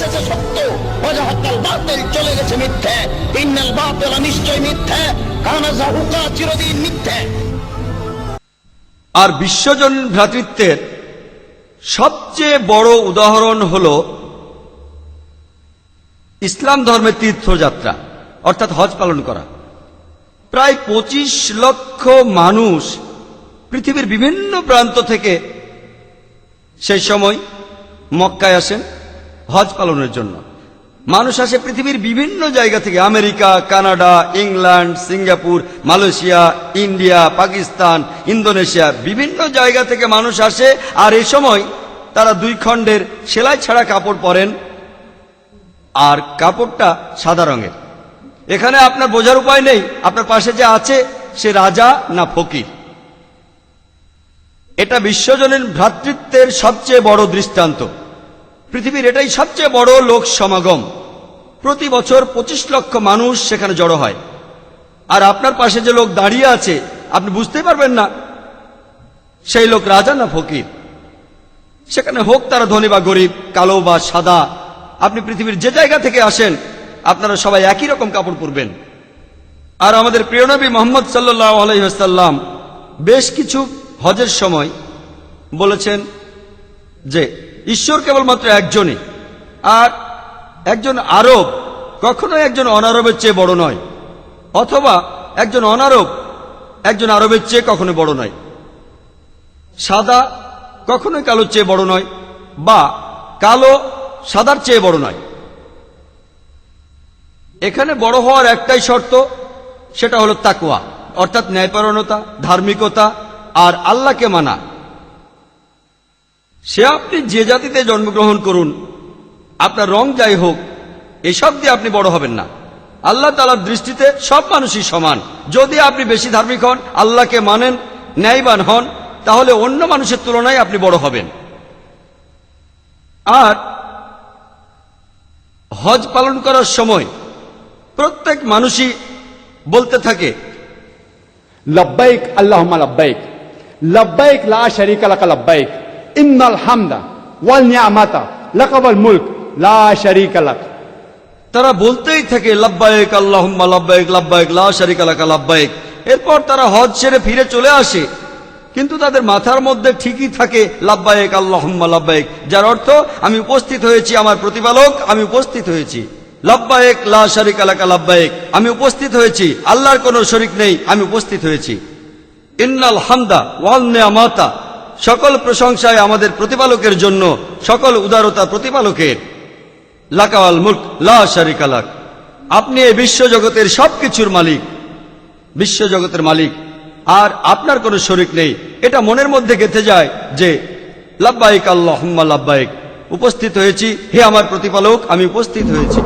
সত্য। বাতিল চলে গেছে মিথ্যে। ইন্নাল বাতিল নিশ্চয় মিথ্যে। কানা জাহুকা চিরদিন মিথ্যে। আর বিশ্বজন ভ্রাতৃত্বের সবচেয়ে বড় উদাহরণ হল ইসলাম ধর্মের তীর্থযাত্রা, অর্থাৎ হজ পালন করা। প্রায় পঁচিশ লক্ষ মানুষ পৃথিবীর বিভিন্ন প্রান্ত থেকে সেই সময় মক্কায় আসেন। হজ পালনের জন্য। মানুষ আসে পৃথিবীর বিভিন্ন জায়গা থেকে। America, Canada, England, Singapore, Malaysia, India, Pakistan, Indonesia বিভিন্ন জায়গা থেকে মানুষ আসে। আর এই সময় তারা দুই খণ্ডের সেলাই ছাড়া কাপড় পরেন। আর কাপড়টা সাদা রঙের। এখানে আপনার বোঝার উপায় নেই। আপনার পাশে যে আছে, সে রাজা না ফকির? এটা বিশ্বজনীন ভ্রাতৃত্বের সবচেয়ে বড় দৃষ্টান্ত। পৃথিবীর এটাই সবচেয়ে বড় লোক সমাগম। প্রতি বছর পঁচিশ লক্ষ মানুষ সেখানে জড়ো হয়। আর আপনার পাশে যে লোক দাঁড়িয়ে আছে, আপনি বুঝতেই পারবেন না, সেই লোক রাজা না ফকির? সেখানে হোক তারা ধনী বা গরিব, কালো বা সাদা, আপনি পৃথিবীর যে জায়গা থেকে আসেন, আপনারা সবাই একই রকম কাপড় পরবেন। আর আমাদের প্রিয়নবী মোহাম্মদ সাল্লাহ আলহিহাসাল্লাম বেশ কিছু হজের সময় বলেছেন যে ঈশ্বর কেবলমাত্র একজনই। আর একজন আরব কখনোই একজন অনারবের চেয়ে বড় নয়, অথবা একজন অনারব একজন আরবের চেয়ে কখনো বড় নয়। সাদা কখনোই কালোর চেয়ে বড় নয়, বা কালো সাদার চেয়ে বড় নয়। এখানে বড় হওয়ার একটাই শর্ত, সেটা হলো তাকুয়া অর্থাৎ ন্যায়পরণতা ধার্মিকতা আর আল্লাহকে মানা। সে আপনি যে জাতিতে জন্মগ্রহণ করুন, আপনার রং যাই হোক, এসব দিয়ে আপনি বড় হবেন না। আল্লাহ তালার দৃষ্টিতে সব মানুষই সমান। যদি আপনি বেশি ধার্মিক হন, আল্লাহকে মানেন, ন্যায়বান হন, তাহলে অন্য মানুষের তুলনায় আপনি বড় হবেন। আর হজ পালন করার সময় প্রত্যেক মানুষই বলতে থাকে, লব্বাইক আল্লাহ লব্বাইক লব্বাইক লা শরিক আলাকা লব্বাইক। ইন্নাল হামদা ওয়াল নিয়ামাতা লাকাবাল মুলক লা শারিকা লাক তারা বলতেই থাকে লাব্বায়েক আল্লাহুম্মা লাব্বায়েক লাব্বায়েক লা শারিকা লাকা লাব্বায়েক এরপর তারা হজ ছেড়ে ফিরে চলে আসে। কিন্তু তাদের মাথার মধ্যে ঠিকই থাকে লাব্বায়েক আল্লাহম্মা লাব্বায়েক যার অর্থ, আমি উপস্থিত হয়েছি আমার প্রতিপালক, আমি উপস্থিত হয়েছি। লাব্বায়েক লা শারিক আলাকা লাব্বায়েক আমি উপস্থিত হয়েছি। আল্লাহর কোনো শরিক নেই, আমি উপস্থিত হয়েছি। ইন্নাল হামদা ওয়াল নেয়ামাতা। সকল প্রশংসায় আমাদের প্রতিপালকের জন্য সকল উদারতা প্রতিপালকের। লাকাওয়াল মুল্ক, লা শারিকালাক আপনি এই বিশ্বজগতের সবকিছুর মালিক। বিশ্বজগতের মালিক। আর আপনার কোনো শরিক নেই। এটা মনের মধ্যে গেঁথে যায় যে, লাব্বাইক আল্লাহ লাব্বাইক। উপস্থিত হয়েছি। হে আমার প্রতিপালক, আমি উপস্থিত হয়েছি।